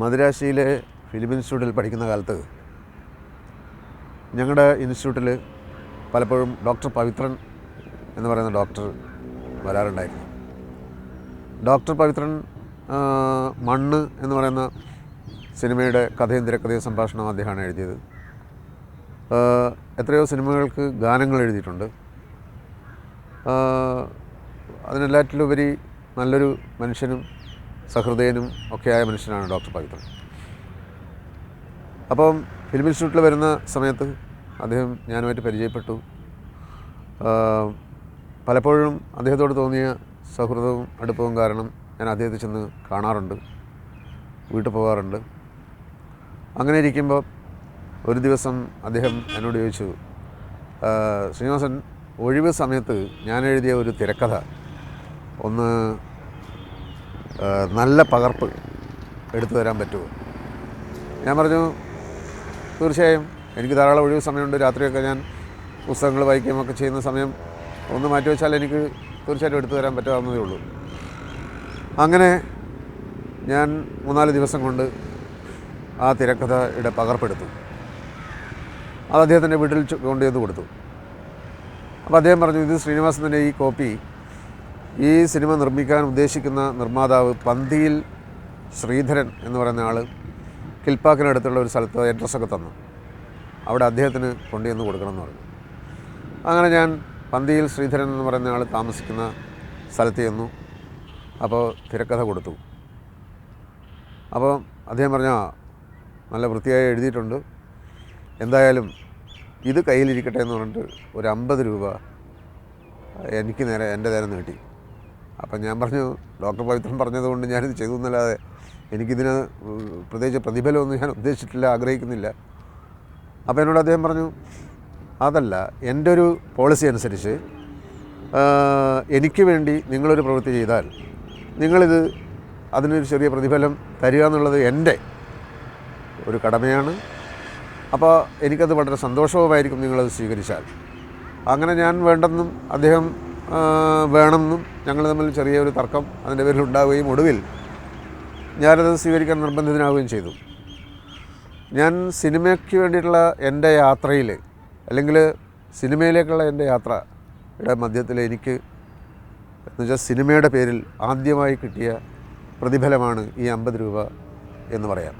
മദുരാശിയിലെ film ഇൻസ്റ്റിറ്റ്യൂട്ടിൽ പഠിക്കുന്ന കാലത്ത് ഞങ്ങളുടെ ഇൻസ്റ്റിറ്റ്യൂട്ടിൽ പലപ്പോഴും ഡോക്ടർ പവിത്രൻ എന്ന് പറയുന്ന ഡോക്ടർ വരാറുണ്ടായിരുന്നു. ഡോക്ടർ പവിത്രൻ മണ്ണ് എന്ന് പറയുന്ന സിനിമയുടെ കഥയും തിരക്കഥയും സംഭാഷണവും അദ്ദേഹമാണ് എഴുതിയത്. എത്രയോ സിനിമകൾക്ക് ഗാനങ്ങൾ എഴുതിയിട്ടുണ്ട്. അതിനെല്ലാറ്റിലുപരി നല്ലൊരു മനുഷ്യനും സഹൃദയനും ഒക്കെയായ മനുഷ്യനാണ് ഡോക്ടർ പവിത്രൻ. അപ്പം ഫിലിം ഇൻസ്റ്റിറ്റ്യൂട്ടിൽ വരുന്ന സമയത്ത് അദ്ദേഹം ഞാനുമായിട്ട് പരിചയപ്പെട്ടു. പലപ്പോഴും അദ്ദേഹത്തോട് തോന്നിയ സൗഹൃദവും അടുപ്പവും കാരണം ഞാൻ അദ്ദേഹത്തെ ചെന്ന് കാണാറുണ്ട് വീട്ടിൽ പോകാറുണ്ട്. അങ്ങനെ ഇരിക്കുമ്പോൾ ഒരു ദിവസം അദ്ദേഹം എന്നോട് ചോദിച്ചു "ആ, ശ്രീനിവാസൻ ഒഴിവ് സമയത്ത് ഞാൻ എഴുതിയ ഒരു തിരക്കഥ ഒന്ന് നല്ല പകർപ്പ് എടുത്തു തരാൻ പറ്റുമോ? ഞാൻ പറഞ്ഞു തീർച്ചയായും. എനിക്ക് ധാരാളം ഒഴിവ് സമയമുണ്ട്. രാത്രിയൊക്കെ ഞാൻ പുസ്തകങ്ങൾ വായിക്കുകയും ഒക്കെ ചെയ്യുന്ന സമയം ഒന്ന് മാറ്റി വെച്ചാൽ എനിക്ക് തീർച്ചയായിട്ടും എടുത്തു തരാൻ പറ്റാവുന്നതേ ഉള്ളൂ. അങ്ങനെ ഞാൻ മൂന്നാൽ ദിവസം കൊണ്ട് ആ തിരക്കഥയുടെ പകർപ്പെടുത്തു. അത് അദ്ദേഹത്തിന്റെ വീട്ടിൽ കൊണ്ടുചെന്ന് കൊടുത്തു. അപ്പോൾ അദ്ദേഹം പറഞ്ഞു ഇത് ശ്രീനിവാസത്തിന്റെ ഈ കോപ്പി ഈ സിനിമ നിർമ്മിക്കാൻ ഉദ്ദേശിക്കുന്ന നിർമ്മാതാവ് പന്തിയിൽ ശ്രീധരൻ എന്ന് പറയുന്ന ആൾ കിൽപ്പാക്കിനടുത്തുള്ള ഒരു സ്ഥലത്ത് അഡ്രസ്സൊക്കെ തന്നു. അവിടെ അദ്ദേഹത്തിന് കൊണ്ടുചെന്ന് കൊടുക്കണം എന്ന് പറഞ്ഞു. അങ്ങനെ ഞാൻ പന്തിയിൽ ശ്രീധരൻ എന്ന് പറയുന്ന ആൾ താമസിക്കുന്ന സ്ഥലത്ത് ചെന്നു. അപ്പോൾ തിരക്കഥ കൊടുത്തു. അപ്പോൾ അദ്ദേഹം പറഞ്ഞ നല്ല വൃത്തിയായി എഴുതിയിട്ടുണ്ട്. എന്തായാലും ഇത് കയ്യിലിരിക്കട്ടെ എന്ന് പറഞ്ഞിട്ട് ഒരു അമ്പത് രൂപ എനിക്ക് നേരെ എന്റെ നേരെ നീട്ടി. അപ്പം ഞാൻ പറഞ്ഞു ഡോക്ടർ പവിത്രൻ പറഞ്ഞതുകൊണ്ട് ഞാനിത് ചെയ്തു എന്നല്ലാതെ എനിക്കിതിന് പ്രത്യേകിച്ച് പ്രതിഫലമൊന്നും ഞാൻ ഉദ്ദേശിച്ചിട്ടില്ല ആഗ്രഹിക്കുന്നില്ല. അപ്പോൾ എന്നോട് അദ്ദേഹം പറഞ്ഞു അതല്ല എന്റെ ഒരു പോളിസി അനുസരിച്ച് എനിക്ക് വേണ്ടി നിങ്ങളൊരു പ്രവൃത്തി ചെയ്താൽ നിങ്ങളിത് അതിനൊരു ചെറിയ പ്രതിഫലം തരിക എന്നുള്ളത് എന്റെ ഒരു കടമയാണ്. അപ്പോൾ എനിക്കത് വളരെ സന്തോഷവുമായിരിക്കും നിങ്ങളത് സ്വീകരിച്ചാൽ. അങ്ങനെ ഞാൻ വേണ്ടെന്നും അദ്ദേഹം വേണമെന്നും ഞങ്ങൾ തമ്മിൽ ചെറിയൊരു തർക്കം അതിന്റെ പേരിൽ ഉണ്ടാവുകയും ഒടുവിൽ ഞാനത് സ്വീകരിക്കാൻ നിർബന്ധിതനാവുകയും ചെയ്തു. ഞാൻ സിനിമയ്ക്ക് വേണ്ടിയിട്ടുള്ള എന്റെ യാത്രയിൽ അല്ലെങ്കിൽ സിനിമയിലേക്കുള്ള എന്റെ യാത്രയുടെ മധ്യത്തിൽ എനിക്ക് എന്ന് വെച്ചാൽ സിനിമയുടെ പേരിൽ ആദ്യമായി കിട്ടിയ പ്രതിഫലമാണ് ഈ അമ്പത് രൂപ എന്ന് പറയാം.